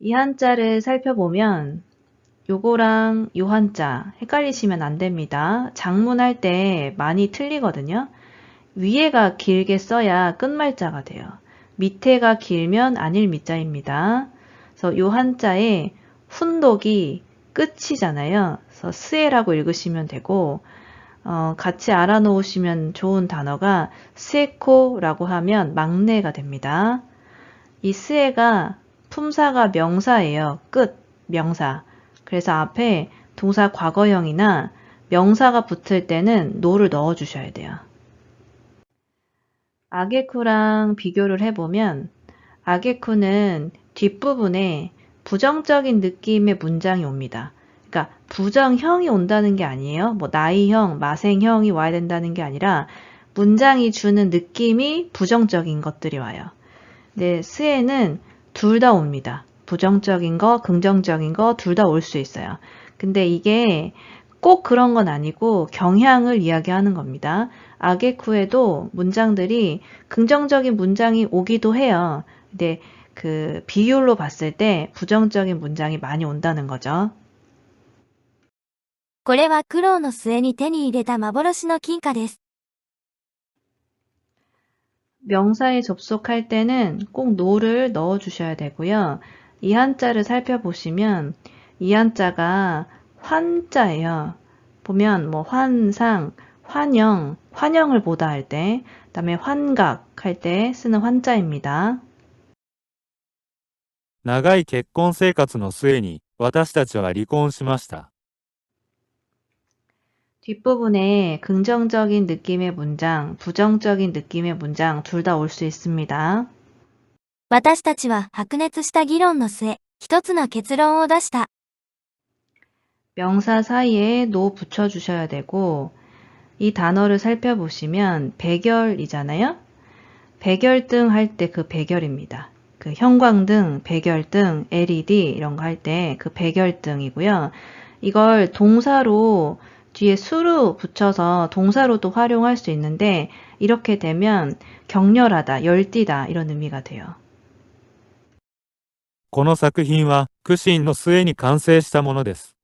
이 한자를 살펴보면 요거랑 요 한자 헷갈리시면 안 됩니다. 장문할 때 많이 틀리거든요. 위에가 길게 써야 끝말자가 돼요. 밑에가 길면 안일 밑자입니다. 그래서 요 한자에 훈독이 끝이잖아요. 그래서 스에라고 읽으시면 되고 어, 같이 알아놓으시면 좋은 단어가 스에코라고 하면 막내가 됩니다. 이 스에가 품사가 명사예요. 끝, 명사. 그래서 앞에 동사 과거형이나 명사가 붙을 때는 노를 넣어 주셔야 돼요. 아게쿠랑 비교를 해보면 아게쿠는 뒷부분에 부정적인 느낌의 문장이 옵니다. 그러니까 부정형이 온다는 게 아니에요. 뭐 나이형, 마생형이 와야 된다는 게 아니라 문장이 주는 느낌이 부정적인 것들이 와요. 네, 스에는 둘 다 옵니다. 부정적인 거, 긍정적인 거 둘 다 올 수 있어요. 근데 이게 꼭 그런 건 아니고 경향을 이야기하는 겁니다. 아게쿠에도 문장들이 긍정적인 문장이 오기도 해요. 근데 그 비율로 봤을 때 부정적인 문장이 많이 온다는 거죠. これは苦労の末に手に入れた幻の金貨です。 명사에 접속할 때는 꼭 노를 넣어 주셔야 되고요. 이 한자를 살펴보시면 이 한자가 환자예요. 보면 뭐 환상, 환영, 환영을 보다 할 때, 그다음에 환각 할 때 쓰는 환자입니다. 長い結婚生活の末に、私たちは離婚しました。 뒷부분에 긍정적인 느낌의 문장, 부정적인 느낌의 문장 둘 다 올 수 있습니다. 私たちは白熱した議論の末、一つの結論を出した。 명사 사이에 노 붙여주셔야 되고, 이 단어를 살펴보시면 백열이잖아요? 백열등 할 때 그 백열입니다. 그 형광등, 백열등, LED 이런 거 할 때 그 백열등이고요. 이걸 동사로 뒤에 수로 붙여서 동사로도 활용할 수 있는데 이렇게 되면 격렬하다, 열띠다 이런 의미가 돼요. この作品は、苦心の末に完成したものです。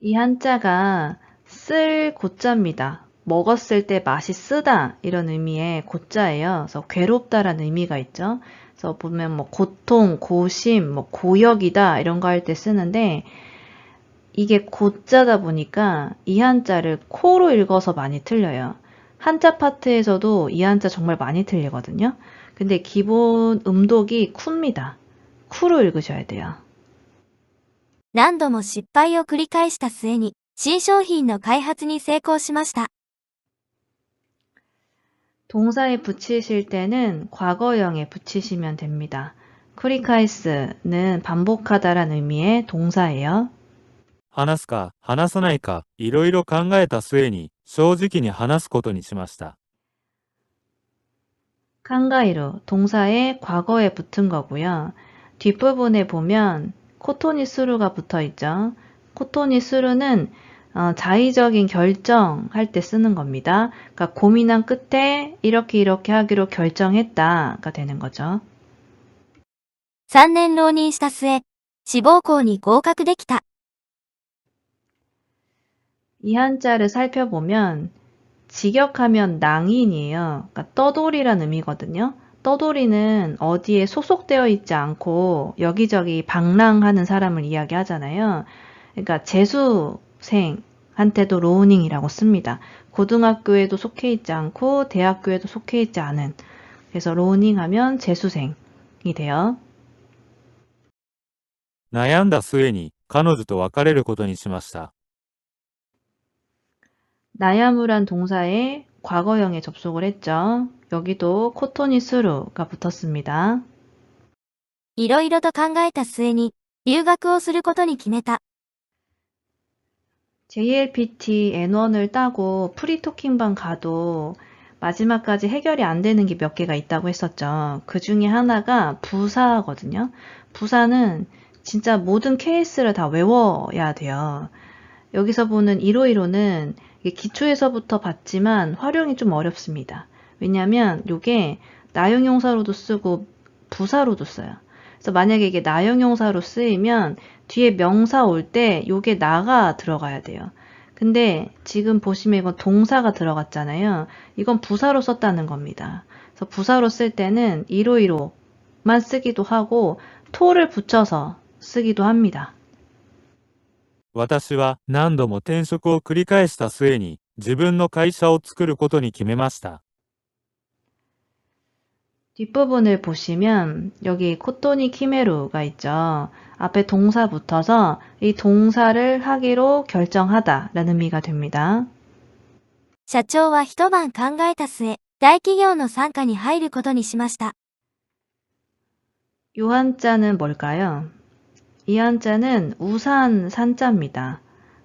이 한자가 쓸 고자입니다. 먹었을 때 맛이 쓰다 이런 의미의 고자예요. 그래서 괴롭다라는 의미가 있죠. 그래서 보면 뭐 고통, 고심, 뭐 고역이다 이런 거 할 때 쓰는데 이게 고자다 보니까 이 한자를 코로 읽어서 많이 틀려요. 한자 파트에서도 이 한자 정말 많이 틀리거든요. 근데 기본 음독이 쿠입니다. 쿠로 읽으셔야 돼요. 何度も失敗を繰り返した末に、新商品の開発に成功しました。 동사에 붙이실 때는 과거형에 붙이시면 됩니다. 크리카이스는 반복하다란 의미의 동사예요. 話すか、話さないか、いろいろ考えた末に、正直に話すことにしました。 칸가이루 동사에 과거에 붙은 거고요. 뒷부분에 보면 코토니 스루가 붙어 있죠. 코토니 스루는 어, 자의적인 결정할 때 쓰는 겁니다. 그러니까 고민한 끝에 이렇게 이렇게 하기로 결정했다가 되는 거죠. 3年浪人した末、志望校に合格できた。 이 한자를 살펴보면 직역하면 낭인이에요. 그러니까 떠돌이란 의미거든요. 떠돌이는 어디에 소속되어 있지 않고 여기저기 방랑하는 사람을 이야기하잖아요. 그러니까 재수생한테도 로우닝이라고 씁니다. 고등학교에도 속해 있지 않고 대학교에도 속해 있지 않은 그래서 로우닝 하면 재수생이 돼요. 悩んだ末に、彼女と別れることにしました。 나야무란 동사에 과거형에 접속을 했죠. 여기도 코토니 스루가 붙었습니다. いろいろと考えた末に、留学をすることに決めた。 JLPT N1을 따고 프리토킹방 가도 마지막까지 해결이 안 되는 게 몇 개가 있다고 했었죠. 그 중에 하나가 부사거든요. 부사는 진짜 모든 케이스를 다 외워야 돼요. 여기서 보는 1호1호는 기초에서부터 봤지만 활용이 좀 어렵습니다. 왜냐면 이게 나용용사로도 쓰고 부사로도 써요. 그래서 만약에 이게 나형 용사로 쓰이면 뒤에 명사 올때 요게 나가 들어가야 돼요. 근데 지금 보시면 이건 동사가 들어갔잖아요. 이건 부사로 썼다는 겁니다. 그래서 부사로 쓸 때는 이로이로만 쓰기도 하고 토를 붙여서 쓰기도 합니다. 私は何度も転職を繰り返した末に自分の会社を作ることに決めました。 뒷부분을 보시면 여기 코토니 키메루가 있죠. 앞에 동사 붙어서 이 동사를 하기로 결정하다라는 의미가 됩니다. 社長は一晩考えた末、大企業の傘下に入ることにしました。 요 한자는 뭘까요? 이 한자는 우산 산자입니다.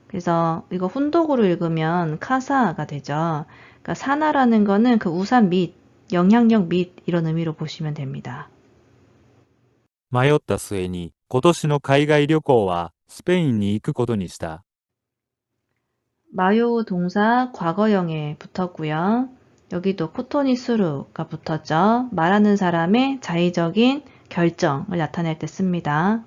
그래서 이거 훈독으로 읽으면 카사가 되죠. 그러니까 사나라는 거는 그 우산 밑, 영향력 밑 이런 의미로 보시면 됩니다. 迷った末に今年の海外旅行はスペインに行くことにした。 마요 동사 과거형에 붙었고요. 여기도 코토니스루가 붙었죠. 말하는 사람의 자의적인 결정을 나타낼 때 씁니다.